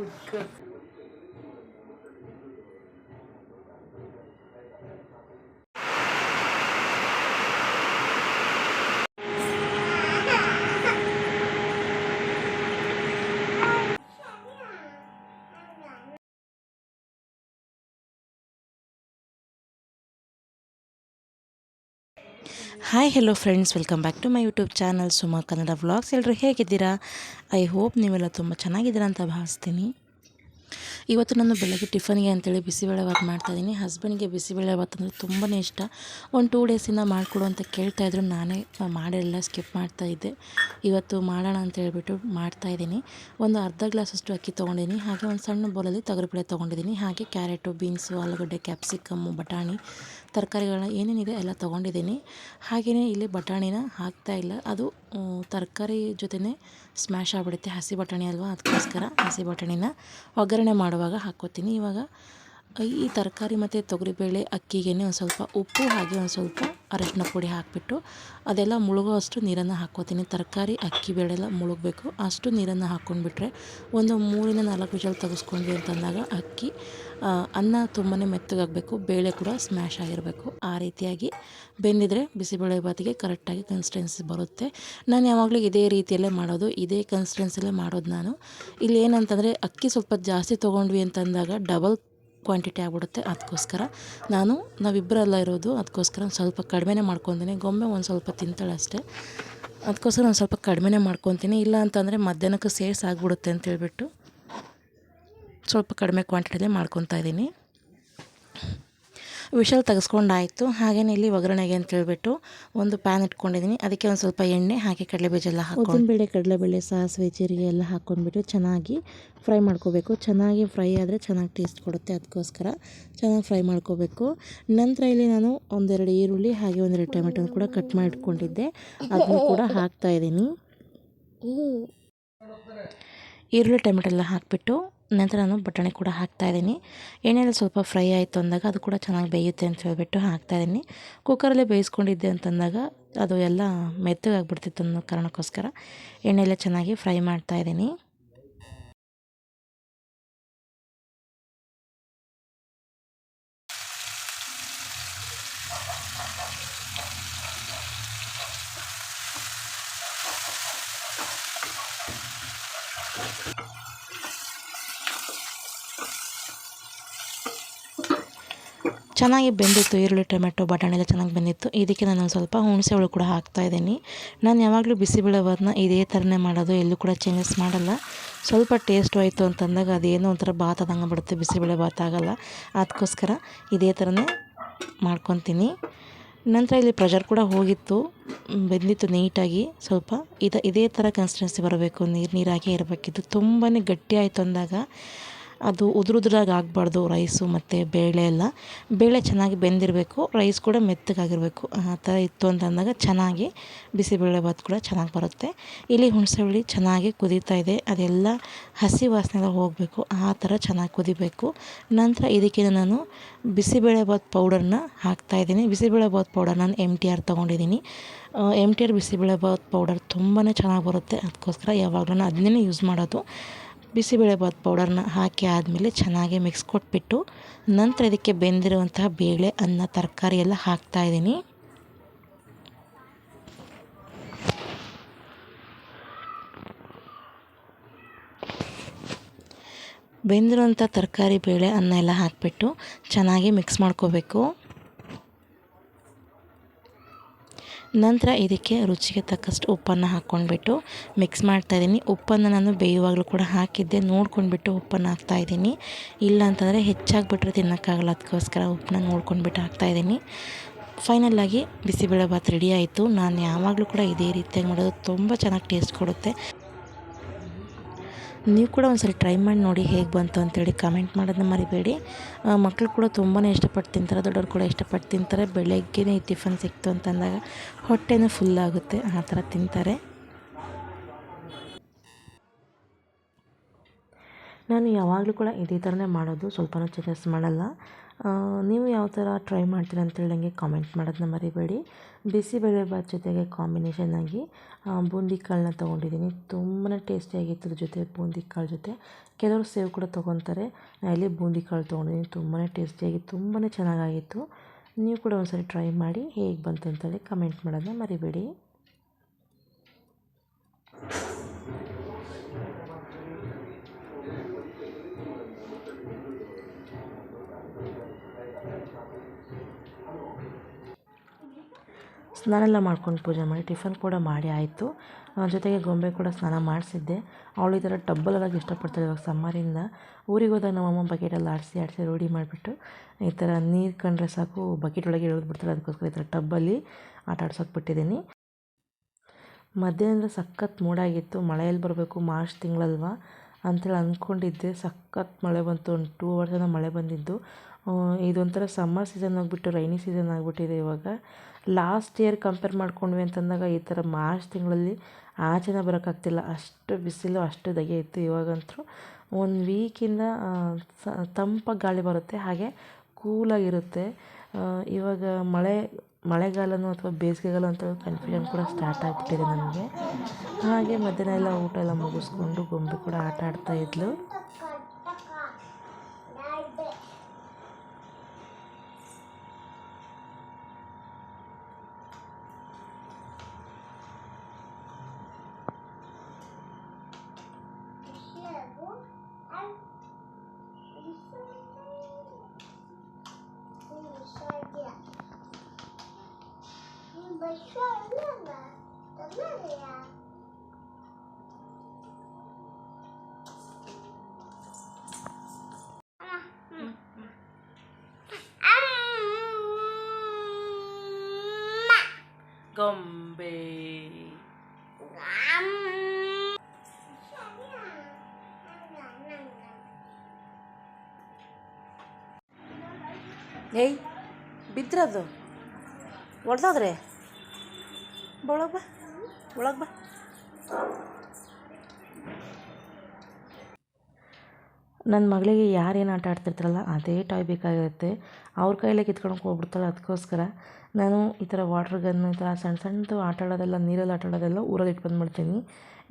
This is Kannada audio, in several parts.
good, good. Hi hello friends welcome back to my YouTube channel Suma Kannada vlogs ಎಲ್ಲರೂ ಹೇಗಿದ್ದೀರಾ? ಐ ಹೋಪ್ ನೀವೆಲ್ಲ ತುಂಬ ಚೆನ್ನಾಗಿದ್ದೀರಾ ಅಂತ ಭಾವಿಸ್ತೀನಿ. ಇವತ್ತು ನಾನು ಬೆಳಗ್ಗೆ ಟಿಫನ್ಗೆ ಅಂತೇಳಿ ಬಿಸಿಬೇಳೆ ಭಾತ್ ಮಾಡ್ತಾಯಿದ್ದೀನಿ ಹಸ್ಬೆಂಡ್ಗೆ ಬಿಸಿಬೇಳೆ ಭಾತ್ ಅಂದರೆ ತುಂಬಾ ಇಷ್ಟ. ಒಂದು ಟೂ ಡೇಸಿಂದ ಮಾಡಿಕೊಡು ಅಂತ ಕೇಳ್ತಾಯಿದ್ರು ನಾನೇ ಮಾಡಿರಲಿಲ್ಲ ಸ್ಕಿಪ್ ಮಾಡ್ತಾಯಿದ್ದೆ ಇವತ್ತು ಮಾಡೋಣ ಅಂತ ಹೇಳ್ಬಿಟ್ಟು ಮಾಡ್ತಾಯಿದ್ದೀನಿ ಒಂದು ಅರ್ಧ ಗ್ಲಾಸಷ್ಟು ಅಕ್ಕಿ ತೊಗೊಂಡಿದ್ದೀನಿ. ಹಾಗೆ ಒಂದು ಸಣ್ಣ ಬೌಲಲ್ಲಿ ತೊಗರಿಬೇಳೆ ತೊಗೊಂಡಿದ್ದೀನಿ. ಹಾಗೆ ಕ್ಯಾರೆಟು ಬೀನ್ಸು ಆಲೂಗಡ್ಡೆ ಕ್ಯಾಪ್ಸಿಕಮ್ಮು ಬಟಾಣಿ ತರಕಾರಿಗಳನ್ನ ಏನೇನಿದೆ ಎಲ್ಲ ತೊಗೊಂಡಿದ್ದೀನಿ. ಹಾಗೆಯೇ ಇಲ್ಲಿ ಬಟಾಣಿನ ಹಾಕ್ತಾ ಇಲ್ಲ. ಅದು ತರಕಾರಿ ಜೊತೆನೇ ಸ್ಮ್ಯಾಶ್ ಆಗಿಬಿಡುತ್ತೆ. ಹಸಿ ಬಟಾಣಿ ಅಲ್ವಾ? ಅದಕ್ಕೋಸ್ಕರ ಹಸಿ ಬಟಾಣಿನ ಒಗ್ಗರಣೆ ಮಾಡುವಾಗ ಹಾಕ್ಕೋತೀನಿ. ಇವಾಗ ಈ ತರಕಾರಿ ಮತ್ತು ತೊಗರಿಬೇಳೆ ಅಕ್ಕಿಗೆ ಒಂದು ಸ್ವಲ್ಪ ಉಪ್ಪು, ಹಾಗೆ ಒಂದು ಸ್ವಲ್ಪ ಅರಶಿನ ಪುಡಿ ಹಾಕಿಬಿಟ್ಟು ಅದೆಲ್ಲ ಮುಳುಗೋ ಅಷ್ಟು ನೀರನ್ನು ಹಾಕ್ಕೋತೀನಿ. ತರಕಾರಿ, ಅಕ್ಕಿ ಬೇಳೆ ಎಲ್ಲ ಮುಳುಗಬೇಕು. ಅಷ್ಟು ನೀರನ್ನು ಹಾಕ್ಕೊಂಡ್ಬಿಟ್ರೆ ಒಂದು ಮೂರಿಂದ ನಾಲ್ಕು ವಿಷಲ್ ತೆಗೆಸ್ಕೊಂಡ್ವಿ ಅಂತಂದಾಗ ಅಕ್ಕಿ ಅನ್ನ ತುಂಬಾ ಮೆತ್ತಗಾಗಬೇಕು. ಬೇಳೆ ಕೂಡ ಸ್ಮ್ಯಾಶ್ ಆಗಿರಬೇಕು. ಆ ರೀತಿಯಾಗಿ ಬೆಂದಿದ್ರೆ ಬಿಸಿಬೇಳೆ ಬಾತಿಗೆ ಕರೆಕ್ಟಾಗಿ ಕನ್ಸಿಸ್ಟೆನ್ಸಿ ಬರುತ್ತೆ. ನಾನು ಯಾವಾಗಲೂ ಇದೇ ರೀತಿಯಲ್ಲೇ ಮಾಡೋದು. ಇದೇ ಕನ್ಸಿಸ್ಟೆನ್ಸಿಲ್ಲೇ ಮಾಡೋದು ನಾನು. ಇಲ್ಲಿ ಏನಂತಂದರೆ ಅಕ್ಕಿ ಸ್ವಲ್ಪ ಜಾಸ್ತಿ ತೊಗೊಂಡ್ವಿ ಅಂತಂದಾಗ ಡಬಲ್ ಕ್ವಾಂಟಿಟಿ ಆಗ್ಬಿಡುತ್ತೆ. ಅದಕ್ಕೋಸ್ಕರ ನಾನು, ನಾವಿಬ್ಬರಲ್ಲ ಇರೋದು ಅದಕ್ಕೋಸ್ಕರ ಒಂದು ಸ್ವಲ್ಪ ಕಡಿಮೆನೇ ಮಾಡ್ಕೊತೀನಿ. ಗೊಂಬೆ ಒಂದು ಸ್ವಲ್ಪ ತಿಂತಾಳೆ ಅಷ್ಟೇ. ಅದಕ್ಕೋಸ್ಕರ ಒಂದು ಸ್ವಲ್ಪ ಕಡಿಮೆನೇ ಮಾಡ್ಕೊತೀನಿ. ಇಲ್ಲ ಅಂತಂದರೆ ಮಧ್ಯಾಹ್ನಕ್ಕೆ ಸೇರ್ಸಾಗ್ಬಿಡುತ್ತೆ ಅಂತೇಳ್ಬಿಟ್ಟು ಸ್ವಲ್ಪ ಕಡಿಮೆ ಕ್ವಾಂಟಿಟಿಲೇ ಮಾಡ್ಕೊತಾ ಇದ್ದೀನಿ. ವಿಷಲ್ ತೆಗೆಸ್ಕೊಂಡಾಯಿತು. ಹಾಗೇನೆ ಇಲ್ಲಿ ಒಗ್ಗರಣೆಗೆ ಅಂತ ಹೇಳ್ಬಿಟ್ಟು ಒಂದು ಪ್ಯಾನ್ ಇಟ್ಕೊಂಡಿದ್ದೀನಿ ಅದಕ್ಕೆ ಒಂದು ಸ್ವಲ್ಪ ಎಣ್ಣೆ ಹಾಕಿ ಕಡಲೆಬೀಜ ಎಲ್ಲ ಹಾಕೊಂಡು. ಬೇಳೆ ಕಡಲೆಬೇಳೆ ಸಾಸಿವೆ ಜೀರಿಗೆ ಎಲ್ಲ ಹಾಕ್ಕೊಂಡ್ಬಿಟ್ಟು ಚೆನ್ನಾಗಿ ಫ್ರೈ ಮಾಡ್ಕೋಬೇಕು. ಚೆನ್ನಾಗಿ ಫ್ರೈ ಆದರೆ ಚೆನ್ನಾಗಿ ಟೇಸ್ಟ್ ಕೊಡುತ್ತೆ ಅದಕ್ಕೋಸ್ಕರ ಚೆನ್ನಾಗಿ ಫ್ರೈ ಮಾಡ್ಕೋಬೇಕು. ನಂತರ ಇಲ್ಲಿ ನಾನು ಒಂದೆರಡು ಈರುಳ್ಳಿ ಹಾಗೆ ಒಂದೆರಡು ಟೊಮೆಟೊ ಕೂಡ ಕಟ್ ಮಾಡಿಟ್ಕೊಂಡಿದ್ದೆ. ಅದನ್ನು ಕೂಡ ಹಾಕ್ತಾಯಿದ್ದೀನಿ ಈರುಳ್ಳಿ ಟೊಮೆಟೊ ಎಲ್ಲ ಹಾಕಿಬಿಟ್ಟು ನಂತರ ನಾನು ಬಟಾಣಿ ಕೂಡ ಹಾಕ್ತಾಯಿದ್ದೀನಿ ಎಣ್ಣೆಯಲ್ಲಿ ಸ್ವಲ್ಪ ಫ್ರೈ ಆಯಿತು ಅಂದಾಗ ಅದು ಕೂಡ ಚೆನ್ನಾಗಿ ಬೇಯುತ್ತೆ ಅಂತ ಹೇಳಿಬಿಟ್ಟು ಹಾಕ್ತಾಯಿದ್ದೀನಿ ಕುಕ್ಕರಲ್ಲೇ ಬೇಯಿಸ್ಕೊಂಡಿದ್ದೆ ಅಂತಂದಾಗ ಅದು ಎಲ್ಲ ಮೆತ್ತಗಾಗ್ಬಿಡ್ತಿತ್ತು ಅನ್ನೋ ಕಾರಣಕ್ಕೋಸ್ಕರ ಎಣ್ಣೆಯಲ್ಲೇ ಚೆನ್ನಾಗಿ ಫ್ರೈ ಮಾಡ್ತಾಯಿದ್ದೀನಿ ಚೆನ್ನಾಗಿ ಬೆಂದಿತ್ತು ಈರುಳ್ಳಿ, ಟೊಮೆಟೊ ಬಟಾಣಿ ಎಲ್ಲ ಚೆನ್ನಾಗಿ ಬೆಂದಿತ್ತು. ಇದಕ್ಕೆ ನಾನು ಸ್ವಲ್ಪ ಹುಣಸೆ ಹುಳು ಕೂಡ ಹಾಕ್ತಾ ಇದ್ದೀನಿ. ನಾನು ಯಾವಾಗಲೂ ಬಿಸಿಬೇಳೆಭಾತನ್ನ ಇದೇ ಥರನೇ ಮಾಡೋದು, ಎಲ್ಲೂ ಕೂಡ ಚೇಂಜಸ್ ಮಾಡಲ್ಲ. ಸ್ವಲ್ಪ ಟೇಸ್ಟ್ ಆಯಿತು ಅಂತಂದಾಗ ಅದೇನೋ ಒಂಥರ ಭಾತ್ ಆದಂಗೆ ಬಿಡುತ್ತೆ ಬಿಸಿಬೇಳೆ ಭಾತ್ ಆಗೋಲ್ಲ. ಅದಕ್ಕೋಸ್ಕರ ಇದೇ ಥರನೇ ಮಾಡ್ಕೊತೀನಿ. ನಂತರ ಇಲ್ಲಿ ಪ್ರೆಷರ್ ಕೂಡ ಹೋಗಿತ್ತು, ಬೆಂದಿತ್ತು ನೀಟಾಗಿ. ಸ್ವಲ್ಪ ಇದು, ಇದೇ ಥರ ಕನ್ಸಿಸ್ಟೆನ್ಸಿ ಬರಬೇಕು, ನೀರು, ನೀರಾಗೇ ಇರಬೇಕಿತ್ತು. ತುಂಬಾ ಗಟ್ಟಿ ಆಯಿತು ಅಂದಾಗ ಅದು ಉದುರುದ್ರಾಗಿ ಆಗಬಾರ್ದು ರೈಸು ಮತ್ತು ಬೇಳೆ ಎಲ್ಲ. ಬೇಳೆ ಚೆನ್ನಾಗಿ ಬೆಂದಿರಬೇಕು, ರೈಸ್ ಕೂಡ ಮೆತ್ತಗಾಗಿರಬೇಕು. ಆ ಥರ ಇತ್ತು ಅಂತ ಅಂದಾಗ ಚೆನ್ನಾಗಿ ಬಿಸಿಬೇಳೆ ಭಾತ್ ಕೂಡ ಚೆನ್ನಾಗಿ ಬರುತ್ತೆ. ಇಲ್ಲಿ ಹುಣಸೆ ಹುಳಿ ಚೆನ್ನಾಗಿ ಕುದೀತಾ ಇದೆ. ಅದೆಲ್ಲ ಹಸಿ ವಾಸನೆ ಎಲ್ಲ ಹೋಗಬೇಕು, ಆ ಥರ ಚೆನ್ನಾಗಿ ಕುದಿಬೇಕು. ನಂತರ ಇದಕ್ಕೆ ನಾನು ಬಿಸಿಬೇಳೆ ಭಾತ್ ಪೌಡರ್ನ ಹಾಕ್ತಾಯಿದ್ದೀನಿ ಬಿಸಿಬೇಳೆ ಭಾತ್ ಪೌಡರ್ ನಾನು ಎಂ ಟಿ ಆರ್ ತೊಗೊಂಡಿದ್ದೀನಿ. M T R bisibele bath powder ತುಂಬಾ ಚೆನ್ನಾಗಿ ಬರುತ್ತೆ. ಅದಕ್ಕೋಸ್ಕರ ಯಾವಾಗಲೂ ಅದನ್ನೇ ಯೂಸ್ ಮಾಡೋದು. ಬಿಸಿಬೇಳೆಭಾತ್ ಪೌಡರ್ನ ಹಾಕಿ ಆದಮೇಲೆ ಚೆನ್ನಾಗಿ ಮಿಕ್ಸ್ ಕೊಟ್ಬಿಟ್ಟು ನಂತರ ಇದಕ್ಕೆ ಬೆಂದಿರುವಂತಹ ಬೇಳೆ, ಅನ್ನ, ತರಕಾರಿ ಎಲ್ಲ ಹಾಕ್ತಾಯಿದ್ದೀನಿ ಬೆಂದಿರುವಂಥ ತರಕಾರಿ, ಬೇಳೆ, ಅನ್ನ ಎಲ್ಲ ಹಾಕಿಬಿಟ್ಟು ಚೆನ್ನಾಗಿ ಮಿಕ್ಸ್ ಮಾಡ್ಕೋಬೇಕು. ನಂತರ ಇದಕ್ಕೆ ರುಚಿಗೆ ತಕ್ಕಷ್ಟು ಉಪ್ಪನ್ನು ಹಾಕ್ಕೊಂಡ್ಬಿಟ್ಟು ಮಿಕ್ಸ್ ಮಾಡ್ತಾಯಿದ್ದೀನಿ ಉಪ್ಪನ್ನು ನಾನು ಬೇಯುವಾಗಲೂ ಕೂಡ ಹಾಕಿದ್ದೆ. ನೋಡ್ಕೊಂಡ್ಬಿಟ್ಟು ಉಪ್ಪನ್ನು ಹಾಕ್ತಾಯಿದ್ದೀನಿ ಇಲ್ಲ ಅಂತಂದರೆ ಹೆಚ್ಚಾಗಿಬಿಟ್ರೆ ತಿನ್ನೋಕ್ಕಾಗಲ್ಲ. ಅದಕ್ಕೋಸ್ಕರ ಉಪ್ಪನ್ನ ನೋಡ್ಕೊಂಡ್ಬಿಟ್ಟು ಹಾಕ್ತಾಯಿದ್ದೀನಿ ಫೈನಲ್ಲಾಗಿ ಬಿಸಿಬೇಳೆ ಭಾತ್ ರೆಡಿ ಆಯಿತು. ನಾನು ಯಾವಾಗಲೂ ಕೂಡ ಇದೇ ರೀತಿಯಾಗಿ ಮಾಡೋದು ತುಂಬ ಚೆನ್ನಾಗಿ ಟೇಸ್ಟ್ ಕೊಡುತ್ತೆ. ನೀವು ಕೂಡ ಒಂದ್ಸಲ ಟ್ರೈ ಮಾಡಿ ನೋಡಿ ಹೇಗೆ ಬಂತು ಅಂತೇಳಿ ಕಮೆಂಟ್ ಮಾಡೋದನ್ನ ಮರಿಬೇಡಿ. ಮಕ್ಕಳು ಕೂಡ ತುಂಬಾ ಇಷ್ಟಪಟ್ಟು ತಿಂತಾರೆ, ದೊಡ್ಡವ್ರು ಕೂಡ ಇಷ್ಟಪಟ್ಟು ತಿಂತಾರೆ. ಬೆಳಗ್ಗೆನೇ ಟಿಫನ್ ಸಿಕ್ತು ಅಂತಂದಾಗ ಹೊಟ್ಟೆನೂ ಫುಲ್ ಆಗುತ್ತೆ, ಆ ಥರ ತಿಂತಾರೆ. ನಾನು ಯಾವಾಗಲೂ ಕೂಡ ಇದೇ ಥರನೇ ಮಾಡೋದು, ಸ್ವಲ್ಪನೂ ಚೇಂಜಸ್ ಮಾಡಲ್ಲ. ನೀವು ಯಾವ ಥರ ಟ್ರೈ ಮಾಡ್ತೀರ ಅಂತೇಳಿ ನನಗೆ ಕಾಮೆಂಟ್ ಮಾಡೋದನ್ನ ಮರಿಬೇಡಿ. ಬಿಸಿಬೇಳೆಭಾತ್ ಜೊತೆಗೆ ಕಾಂಬಿನೇಷನ್ ಆಗಿ ಬೂಂದಿ ಕಾಳನ್ನ ತೊಗೊಂಡಿದ್ದೀನಿ. ತುಂಬಾ ಟೇಸ್ಟಿಯಾಗಿತ್ತು ಅದ್ರ ಜೊತೆ ಬೂಂದಿ ಕಾಳು ಜೊತೆ. ಕೆಲವರು ಸೇವ್ ಕೂಡ ತೊಗೊತಾರೆ. ನಾನು ಇಲ್ಲಿ ಬೂಂದಿ ಕಾಳು ತೊಗೊಂಡಿದ್ದೀನಿ. ತುಂಬಾ ಟೇಸ್ಟಿಯಾಗಿ ತುಂಬಾ ಚೆನ್ನಾಗಾಗಿತ್ತು. ನೀವು ಕೂಡ ಒಂದ್ಸರಿ ಟ್ರೈ ಮಾಡಿ ಹೇಗೆ ಬಂತು ಅಂತೇಳಿ ಕಮೆಂಟ್ ಮಾಡೋದನ್ನ ಮರಿಬೇಡಿ. ಸ್ನಾನ ಎಲ್ಲ ಮಾಡ್ಕೊಂಡು ಪೂಜೆ ಮಾಡಿ, ಟಿಫನ್ ಕೂಡ ಮಾಡಿ ಆಯಿತು. ಜೊತೆಗೆ ಗೊಂಬೆ ಕೂಡ ಸ್ನಾನ ಮಾಡಿಸಿದ್ದೆ. ಅವಳು ಈ ಥರ ಟಬ್ಬಲೆಲ್ಲ ಇಷ್ಟಪಡ್ತಾಳೆ ಇವಾಗ ಸಮ್ಮರಿಂದ ಊರಿಗೆ ಹೋದಾಗ ನಮ್ಮಮ್ಮ ಬಕೆಟಲ್ಲಿ ಆಡಿಸಿ ಆಡಿಸಿ ರೂಢಿ ಮಾಡಿಬಿಟ್ಟು ಈ ಥರ ನೀರು ಕಂಡ್ರೆ ಸಾಕು ಬಕೆಟ್ ಒಳಗೆ ಇಳಿದು ಬಿಡ್ತಾಳೆ ಅದಕ್ಕೋಸ್ಕರ ಈ ಥರ ಟಬ್ಬಲ್ಲಿ ಆಟ ಆಡ್ಸೋಕೆ ಬಿಟ್ಟಿದ್ದೀನಿ. ಮಧ್ಯಾಹ್ನ ಸಖತ್ ಮೂಡಾಗಿತ್ತು ಮಳೆಯಲ್ಲಿ ಬರಬೇಕು, ಮಾರ್ಚ್ ತಿಂಗಳಲ್ವಾ. ಅಂತೇಳಿ ಅಂದ್ಕೊಂಡಿದ್ದೆ ಸಖತ್ ಮಳೆ ಬಂತು. ಒಂದು ಟೂ ಅವರ್ಸಿಂದ ಮಳೆ ಬಂದಿದ್ದು. ಇದೊಂಥರ ಸಮ್ಮರ್ ಸೀಸನ್ ಆಗಿಬಿಟ್ಟು ರೈನಿ ಸೀಸನ್ ಆಗಿಬಿಟ್ಟಿದೆ ಇವಾಗ. ಲಾಸ್ಟ್ ಇಯರ್ ಕಂಪೇರ್ ಮಾಡ್ಕೊಂಡ್ವಿ ಅಂತಂದಾಗ ಈ ಥರ ಮಾರ್ಚ್ ತಿಂಗಳಲ್ಲಿ ಆಚೆನೇ ಬರೋಕ್ಕಾಗ್ತಿಲ್ಲ ಅಷ್ಟು ಬಿಸಿಲು, ಅಷ್ಟು ಧಗೆ ಇತ್ತು ಇವಾಗಂತೂ. ಒಂದು ವೀಕಿಂದ ತಂಪಾಗಿ ಗಾಳಿ ಬರುತ್ತೆ. ಹಾಗೆ ಕೂಲಾಗಿರುತ್ತೆ ಇವಾಗ ಮಳೆ ಮಳೆಗಾಲನೋ ಅಥವಾ ಬೇಸಿಗೆಗಾಲ ಅಂತ ಕನ್ಫ್ಯೂಷನ್ ಕೂಡ ಸ್ಟಾರ್ಟ್ ಆಗಿಬಿಟ್ಟಿದೆ ನನಗೆ ಹಾಗೆ ಮಧ್ಯಾಹ್ನ ಎಲ್ಲ ಊಟ ಎಲ್ಲ ಮುಗಿಸ್ಕೊಂಡು ಗೊಂಬೆ ಕೂಡ ಆಟ ಆಡ್ತಾ ಇದ್ಲು ಗೊಂಬೆ. ಏಯ್ ಬಿದ್ರದು ಹೊಡೆದೋದ್ರೆ ಒಳಗೆ ಬಾ. ನನ್ನ ಮಗಳಿಗೆ ಯಾರೇನು ಆಟ ಆಡ್ತಿರ್ತಾರಲ್ಲ, ಅದೇ ಟಾಯ್ ಬೇಕಾಗಿರುತ್ತೆ. ಅವ್ರ ಕೈಲೇ ಕಿತ್ಕೊಂಡು ಹೋಗ್ಬಿಡ್ತಾಳೆ ಅದಕ್ಕೋಸ್ಕರ ನಾನು ಈ ಥರ ವಾಟರ್ ಗನ್ನು ಈ ಥರ ಸಣ್ಣ ಸಣ್ಣದು ಆಟ ಆಡೋದೆಲ್ಲ, ನೀರಲ್ಲಿ ಆಟ ಆಡೋದೆಲ್ಲ ಊರಲ್ಲಿ ಇಟ್ಟು ಬಂದ್ಬಿಡ್ತೀನಿ.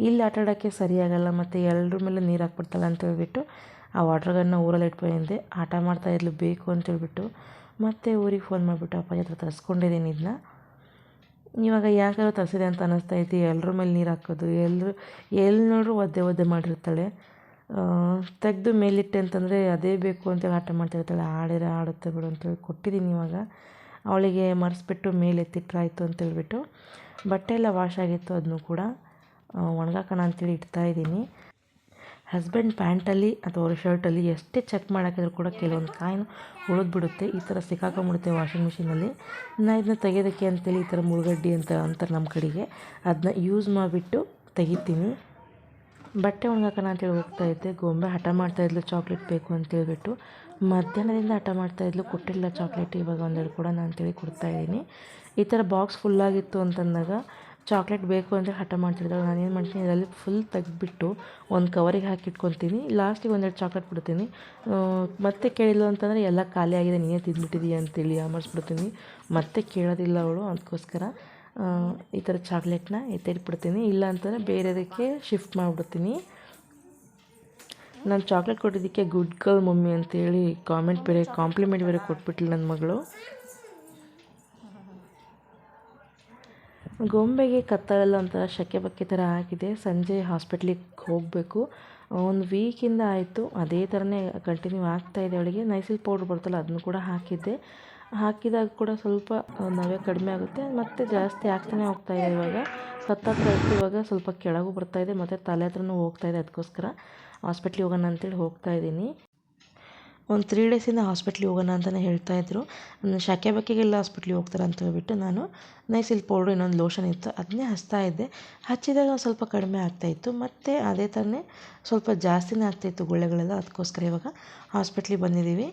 ಇಲ್ಲಿ ಆಟ ಆಡೋಕ್ಕೆ ಸರಿಯಾಗಲ್ಲ, ಮತ್ತು ಎಲ್ಲರ ಮೇಲೆ ನೀರು ಹಾಕ್ಬಿಡ್ತಾಳೆ ಅಂತ ಹೇಳ್ಬಿಟ್ಟು ಆ ವಾಟರ್ ಗನ್ನ ಊರಲ್ಲಿ ಇಟ್ಕೊಂಡಿದ್ದೆ. ಆಟ ಮಾಡ್ತಾ ಇದ್ಲು ಬೇಕು ಅಂತೇಳ್ಬಿಟ್ಟು ಮತ್ತೆ ಊರಿಗೆ ಫೋನ್ ಮಾಡಿಬಿಟ್ಟು ಅಪ್ಪಾಜಿ ಹತ್ರ ತರಿಸ್ಕೊಂಡಿದ್ದೀನಿ ಇದನ್ನ ಇವಾಗ ಯಾಕಾದ್ರೂ ತರಿಸಿದೆ ಅಂತ ಅನ್ನಿಸ್ತಾ ಐತಿ ಎಲ್ಲರ ಮೇಲೆ ನೀರು ಹಾಕೋದು ಎಲ್ಲರೂ ಎಲ್ಲಿ ನೋಡ್ರು ಒದ್ದೆ ಒದ್ದೆ ಮಾಡಿರ್ತಾಳೆ. ತೆಗೆದು ಮೇಲಿಟ್ಟೆ ಅಂತಂದರೆ ಅದೇ ಬೇಕು ಅಂತೇಳಿ ಆಟ ಮಾಡ್ತಿರ್ತಾಳೆ. ಆಡಿದ್ರೆ ಆಡುತ್ತೆ ಬಿಡು ಅಂತೇಳಿ ಕೊಟ್ಟಿದ್ದೀನಿ ಇವಾಗ. ಅವಳಿಗೆ ಮರೆಸ್ಬಿಟ್ಟು ಮೇಲೆ ಎತ್ತಿಟ್ರಾಯ್ತು ಅಂತೇಳ್ಬಿಟ್ಟು ಬಟ್ಟೆ ಎಲ್ಲ ವಾಶ್ ಆಗಿತ್ತು ಅದನ್ನು ಕೂಡ. ಒಣಗಾಕೋಣ ಅಂತೇಳಿ ಇಡ್ತಾ ಇದ್ದೀನಿ ಹಸ್ಬೆಂಡ್ ಪ್ಯಾಂಟಲ್ಲಿ ಅಥವಾ ಅವ್ರ ಶರ್ಟಲ್ಲಿ ಎಷ್ಟೇ ಚೆಕ್ ಮಾಡೋಕ್ಕಿದ್ರು ಕೂಡ ಕೆಲವೊಂದು ಕಾಯಿನ ಉಳಿದ್ಬಿಡುತ್ತೆ. ಈ ಥರ ಸಿಕ್ಕಾಕೊಂಡ್ಬಿಡುತ್ತೆ ವಾಷಿಂಗ್ ಮಿಷಿನಲ್ಲಿ. ನಾನು ಇದನ್ನ ತೆಗೆಯೋದಕ್ಕೆ ಅಂತೇಳಿ ಈ ಥರ ಮುಳುಗಡ್ಡಿ ಅಂತ ಅಂತಾರೆ ನಮ್ಮ ಕಡೆಗೆ. ಅದನ್ನ ಯೂಸ್ ಮಾಡಿಬಿಟ್ಟು ತೆಗಿತೀನಿ. ಬಟ್ಟೆ ಒಣಗಾಕೋಣ ಅಂತೇಳಿ ಹೋಗ್ತಾ ಇದ್ದೆ. ಗೊಂಬೆ ಹಠ ಮಾಡ್ತಾ ಇದ್ಲು, ಚಾಕ್ಲೇಟ್ ಬೇಕು ಅಂತೇಳ್ಬಿಟ್ಟು ಮಧ್ಯಾಹ್ನದಿಂದ ಹಠ ಮಾಡ್ತಾ ಇದ್ಲು, ಕೊಟ್ಟಿಲ್ಲ ಚಾಕ್ಲೇಟ್ ಇವಾಗ ಒಂದೆರಡು ಕೂಡ ನಾನು ಅಂತೇಳಿ ಕೊಡ್ತಾಯಿದ್ದೀನಿ ಈ ಥರ ಬಾಕ್ಸ್ ಫುಲ್ಲಾಗಿತ್ತು ಅಂತಂದಾಗ ಚಾಕ್ಲೇಟ್ ಬೇಕು ಅಂದರೆ ಹಠ ಮಾಡ್ತಿರ್ತಾಳೆ. ನಾನು ಏನು ಮಾಡ್ತೀನಿ, ಇದರಲ್ಲಿ ಫುಲ್ ತೆಗೆದ್ಬಿಟ್ಟು ಒಂದು ಕವರಿಗೆ ಹಾಕಿ ಇಟ್ಕೊತೀನಿ ಲಾಸ್ಟಿಗೆ ಒಂದೆರಡು ಚಾಕ್ಲೇಟ್ ಬಿಡ್ತೀನಿ ಮತ್ತೆ ಕೇಳಿಲ್ಲ ಅಂತಂದರೆ ಎಲ್ಲ ಖಾಲಿ ಆಗಿದೆ, ನೀನೇ ತಿಂದ್ಬಿಟ್ಟಿದೀಯ ಅಂತೇಳಿ ಅಮರ್ಸ್ಬಿಡ್ತೀನಿ ಮತ್ತೆ ಕೇಳೋದಿಲ್ಲ ಅವಳು ಅದಕ್ಕೋಸ್ಕರ ಈ ಥರ ಚಾಕ್ಲೇಟ್ನ ಎತ್ತಿಟ್ಬಿಡ್ತೀನಿ ಇಲ್ಲ ಅಂತಂದರೆ ಬೇರೆದಕ್ಕೆ ಶಿಫ್ಟ್ ಮಾಡಿಬಿಡ್ತೀನಿ. ನಾನು ಚಾಕ್ಲೇಟ್ ಕೊಟ್ಟಿದ್ದಕ್ಕೆ ಗುಡ್ ಗರ್ಲ್ ಮಮ್ಮಿ ಅಂತೇಳಿ ಕಾಮೆಂಟ್ ಬೇರೆ ಕಾಂಪ್ಲಿಮೆಂಟ್ ಬೇರೆ ಕೊಟ್ಬಿಟ್ಲು ನನ್ನ ಮಗಳು. ಗೊಂಬೆಗೆ ಕತ್ತಲೆಲ್ಲ ಒಂಥರ ಸೆಕೆ ಬಕ್ಕೆ ಥರ ಆಗಿದೆ. ಸಂಜೆ ಹಾಸ್ಪಿಟ್ಲಿಗೆ ಹೋಗಬೇಕು. ಒಂದು ವೀಕಿಂದ ಆಯಿತು. ಅದೇ ಥರನೇ ಕಂಟಿನ್ಯೂ ಆಗ್ತಾ ಇದೆ ಅವಳಿಗೆ. ನೈಸಿಲ್ ಪೌಡ್ರ್ ಬರ್ತಲ್ಲ ಅದನ್ನು ಕೂಡ ಹಾಕಿದ್ದೆ. ಹಾಕಿದಾಗ ಕೂಡ ಸ್ವಲ್ಪ ನವೆ ಕಡಿಮೆ ಆಗುತ್ತೆ. ಮತ್ತು ಜಾಸ್ತಿ ಆಗ್ತಾನೆ ಹೋಗ್ತಾ ಇದೆ ಇವಾಗ. ಇತ್ತು ಇವಾಗ, ಸ್ವಲ್ಪ ಕೆಳಗೂ ಬರ್ತಾ ಇದೆ, ಮತ್ತು ತಲೆ ಹತ್ರನೂ ಹೋಗ್ತಾ ಇದೆ. ಅದಕ್ಕೋಸ್ಕರ ಹಾಸ್ಪಿಟ್ಲಿಗೆ ಹೋಗೋಣ ಅಂತೇಳಿ ಹೋಗ್ತಾ ಇದ್ದೀನಿ. ಒಂದು ತ್ರೀ ಡೇಸಿಂದ ಹಾಸ್ಪಿಟ್ಲಿಗೆ ಹೋಗೋಣ ಅಂತಲೇ ಹೇಳ್ತಾ ಇದ್ದರು ಶಾಖೆ ಬಕ್ಕಿಗೆಲ್ಲ ಹಾಸ್ಪಿಟ್ಲಿಗೆ ಹೋಗ್ತಾರೆ ಅಂತ ಹೇಳ್ಬಿಟ್ಟು ನಾನು ನೈಸಿಲ್ ಪೌಡ್ರು ಇನ್ನೊಂದು ಲೋಷನ್ ಇತ್ತು. ಅದನ್ನೇ ಹಚ್ತಾ ಇದ್ದೆ. ಹಚ್ಚಿದಾಗ ಸ್ವಲ್ಪ ಕಡಿಮೆ ಆಗ್ತಾಯಿತ್ತು ಮತ್ತು ಅದೇ ಥರನೇ ಸ್ವಲ್ಪ ಜಾಸ್ತಿನೇ ಆಗ್ತಾಯಿತ್ತು ಗುಳ್ಳೆಗಳೆಲ್ಲ. ಅದಕ್ಕೋಸ್ಕರ ಇವಾಗ ಹಾಸ್ಪಿಟ್ಲಿಗೆ ಬಂದಿದ್ದೀವಿ.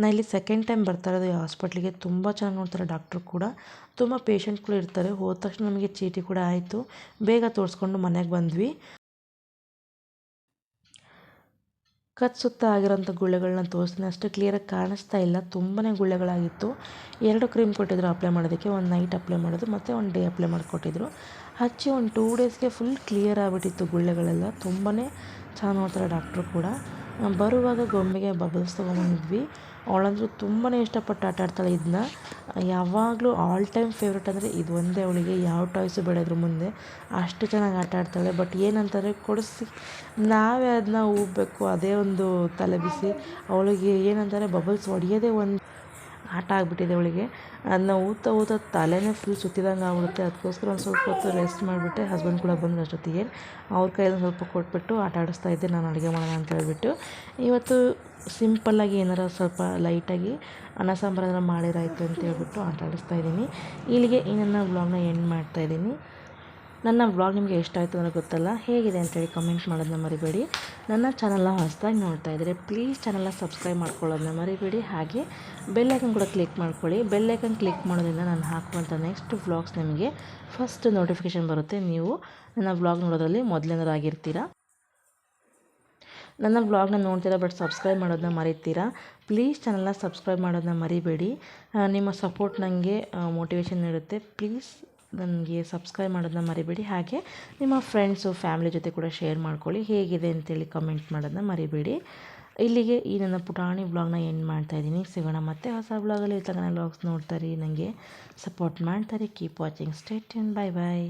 ನಾ ಇಲ್ಲಿ ಸೆಕೆಂಡ್ ಟೈಮ್ ಬರ್ತಾ ಇರೋದು ಈ ಹಾಸ್ಪಿಟ್ಲಿಗೆ ತುಂಬ ಚೆನ್ನಾಗಿ ನೋಡ್ತಾರೆ ಡಾಕ್ಟ್ರು ಕೂಡ. ತುಂಬ ಪೇಷಂಟ್ಗಳು ಇರ್ತಾರೆ. ಹೋದ ತಕ್ಷಣ ನಮಗೆ ಚೀಟಿ ಕೂಡ ಆಯಿತು. ಬೇಗ ತೋರಿಸ್ಕೊಂಡು ಮನೆಗೆ ಬಂದ್ವಿ. ಕತ್ ಸುತ್ತ ಆಗಿರೋಂಥ ಗುಳ್ಳೆಗಳನ್ನ ತೋರಿಸ್ತೀನಿ. ಅಷ್ಟು ಕ್ಲಿಯರಾಗಿ ಕಾಣಿಸ್ತಾ ಇಲ್ಲ. ತುಂಬಾ ಗುಳ್ಳೆಗಳಾಗಿತ್ತು. ಎರಡು ಕ್ರೀಮ್ ಕೊಟ್ಟಿದ್ರು ಅಪ್ಲೈ ಮಾಡೋದಕ್ಕೆ. ಒಂದು ನೈಟ್ ಅಪ್ಲೈ ಮಾಡೋದು, ಮತ್ತು ಒಂದು ಡೇ ಅಪ್ಲೈ ಮಾಡಿಕೊಟ್ಟಿದ್ರು. ಹಚ್ಚಿ ಒಂದು ಟೂ ಡೇಸ್ಗೆ ಫುಲ್ ಕ್ಲಿಯರ್ ಆಗಿಬಿಟ್ಟಿತ್ತು ಗುಳ್ಳೆಗಳೆಲ್ಲ. ತುಂಬಾ ಚೆನ್ನಾಗಿ ನೋಡ್ತಾರೆ ಡಾಕ್ಟ್ರು ಕೂಡ. ಬರುವಾಗ ಗೊಂಬೆಗೆ ಬಬಲ್ಸ್ ತೊಗೊಂಬಂದಿದ್ವಿ ಅವಳಂದ್ರೂ ತುಂಬಾ ಇಷ್ಟಪಟ್ಟು ಆಟ ಆಡ್ತಾಳೆ ಇದನ್ನ ಯಾವಾಗಲೂ ಆಲ್ ಟೈಮ್ ಫೇವ್ರೇಟ್ ಅಂದರೆ ಇದು ಒಂದೇ ಅವಳಿಗೆ, ಯಾವ ಟಾಯ್ಸು ಬೇಡ ಮುಂದೆ ಅಷ್ಟು ಚೆನ್ನಾಗಿ ಆಟ ಆಡ್ತಾಳೆ. ಬಟ್ ಏನಂತಾರೆ, ಕೊಡಿಸಿ. ನಾವೇ ಅದನ್ನ ಊಬೇಕು ಅದೇ ಒಂದು ತಲೆ ಬಿಸಿ. ಅವಳಿಗೆ ಏನಂತಾರೆ ಬಬಲ್ಸ್ ಹೊಡೆಯೋದೇ ಒಂದು ಆಟ ಆಗಿಬಿಟ್ಟಿದೆ ಅವಳಿಗೆ. ಅದನ್ನ ಊತ ಊತ ತಲೆನೇ ಫುಲ್ ಸುತ್ತಿದಂಗೆ ಆಗ್ಬಿಡುತ್ತೆ. ಅದಕ್ಕೋಸ್ಕರ ಒಂದು ಸ್ವಲ್ಪ ಹೊತ್ತು ರೆಸ್ಟ್ ಮಾಡಿಬಿಟ್ಟೆ ಹಸ್ಬೆಂಡ್ ಕೂಡ ಬಂದರು ಅಷ್ಟೊತ್ತಿಗೆ. ಅವ್ರ ಕೈಯಲ್ಲಿ ಸ್ವಲ್ಪ ಕೊಟ್ಬಿಟ್ಟು ಆಟ ಆಡಿಸ್ತಾ ಇದ್ದೆ, ನಾನು ಅಡುಗೆ ಮಾಡೋಣ ಅಂತ ಹೇಳ್ಬಿಟ್ಟು. ಇವತ್ತು ಸಿಂಪಲ್ಲಾಗಿ ಏನಾರ ಸ್ವಲ್ಪ ಲೈಟಾಗಿ ಅನ್ನ ಸಾಂಬಾರು ಮಾಡಿರಾಯಿತು ಅಂತ ಹೇಳ್ಬಿಟ್ಟು ಆಟ ಆಡಿಸ್ತಾ ಇದ್ದೀನಿ. ಇಲ್ಲಿಗೆ ಈ ನನ್ನ ವ್ಲಾಗ್ನ ಎಂಡ್ ಮಾಡ್ತಾ ಇದ್ದೀನಿ. ನನ್ನ ವ್ಲಾಗ್ ನಿಮಗೆ ಎಷ್ಟು ಆಯಿತು ಅನ್ನೋ ಗೊತ್ತಲ್ಲ, ಹೇಗಿದೆ ಅಂತೇಳಿ ಕಮೆಂಟ್ ಮಾಡೋದನ್ನ ಮರಿಬೇಡಿ. ನನ್ನ ಚಾನಲ್ನ ಹೊಸದಾಗಿ ನೋಡ್ತಾ ಇದ್ದರೆ ಪ್ಲೀಸ್ ಚಾನಲ್ನ ಸಬ್ಸ್ಕ್ರೈಬ್ ಮಾಡ್ಕೊಳ್ಳೋದನ್ನ ಮರಿಬೇಡಿ. ಹಾಗೆ ಬೆಲ್ಲೈಕನ್ ಕೂಡ ಕ್ಲಿಕ್ ಮಾಡ್ಕೊಳ್ಳಿ. ಬೆಲ್ಲೈಕನ್ ಕ್ಲಿಕ್ ಮಾಡೋದ್ರಿಂದ ನಾನು ಹಾಕುವಂಥ ನೆಕ್ಸ್ಟ್ ವ್ಲಾಗ್ಸ್ ನಿಮಗೆ ಫಸ್ಟ್ ನೋಟಿಫಿಕೇಷನ್ ಬರುತ್ತೆ. ನೀವು ನನ್ನ ವ್ಲಾಗ್ ನೋಡೋದ್ರಲ್ಲಿ ಮೊದಲನೇದಾಗಿರ್ತೀರಾ ನನ್ನ ಬ್ಲಾಗ್ನ ನೋಡ್ತೀರಾ ಬಟ್ ಸಬ್ಸ್ಕ್ರೈಬ್ ಮಾಡೋದನ್ನ ಮರಿತೀರಾ? ಪ್ಲೀಸ್ ಚಾನಲ್ನ ಸಬ್ಸ್ಕ್ರೈಬ್ ಮಾಡೋದನ್ನ ಮರಿಬೇಡಿ. ನಿಮ್ಮ ಸಪೋರ್ಟ್ ನನಗೆ ಮೋಟಿವೇಶನ್ ನೀಡುತ್ತೆ. ಪ್ಲೀಸ್ ನನಗೆ ಸಬ್ಸ್ಕ್ರೈಬ್ ಮಾಡೋದನ್ನ ಮರಿಬೇಡಿ. ಹಾಗೆ ನಿಮ್ಮ ಫ್ರೆಂಡ್ಸು ಫ್ಯಾಮಿಲಿ ಜೊತೆ ಕೂಡ ಶೇರ್ ಮಾಡ್ಕೊಳ್ಳಿ. ಹೇಗಿದೆ ಅಂತೇಳಿ ಕಮೆಂಟ್ ಮಾಡೋದನ್ನ ಮರಿಬೇಡಿ. ಇಲ್ಲಿಗೆ ಈ ನನ್ನ ಪುಟಾಣಿ ಬ್ಲಾಗ್ನ ಎಂಡ್ ಮಾಡ್ತಾ ಇದ್ದೀನಿ. ಸಿಗೋಣ ಮತ್ತೆ ಹೊಸ ಬ್ಲಾಗಲ್ಲಿ ತಗೊಂಡು ವ್ಲಾಗ್ಸ್ ನೋಡ್ತಾರೆ ನನಗೆ ಸಪೋರ್ಟ್ ಮಾಡ್ತಾರೆ keep watching state and bye bye